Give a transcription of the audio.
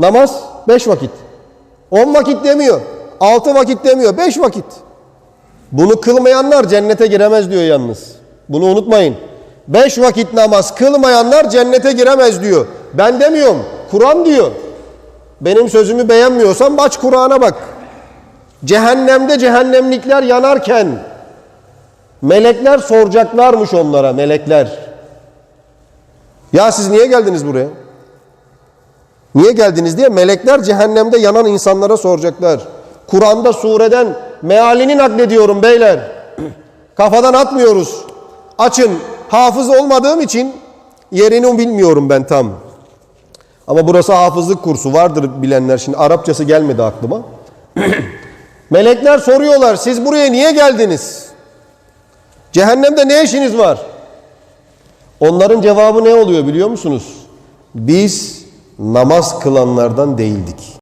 Namaz beş vakit. On vakit demiyor. Altı vakit demiyor. Beş vakit. Bunu kılmayanlar cennete giremez diyor yalnız. Bunu unutmayın. Beş vakit namaz kılmayanlar cennete giremez diyor. Ben demiyorum. Kur'an diyor. Benim sözümü beğenmiyorsan aç Kur'an'a bak. Cehennemde cehennemlikler yanarken melekler soracaklarmış onlara melekler. Ya siz niye geldiniz buraya? Niye geldiniz diye melekler cehennemde yanan insanlara soracaklar. Kur'an'da sureden mealini naklediyorum beyler. Kafadan atmıyoruz. Açın. Hafız olmadığım için yerini bilmiyorum ben tam. Ama burası hafızlık kursu vardır bilenler. Şimdi Arapçası gelmedi aklıma. Melekler soruyorlar siz buraya niye geldiniz? Cehennemde ne işiniz var? Onların cevabı ne oluyor biliyor musunuz? Biz namaz kılanlardan değildik.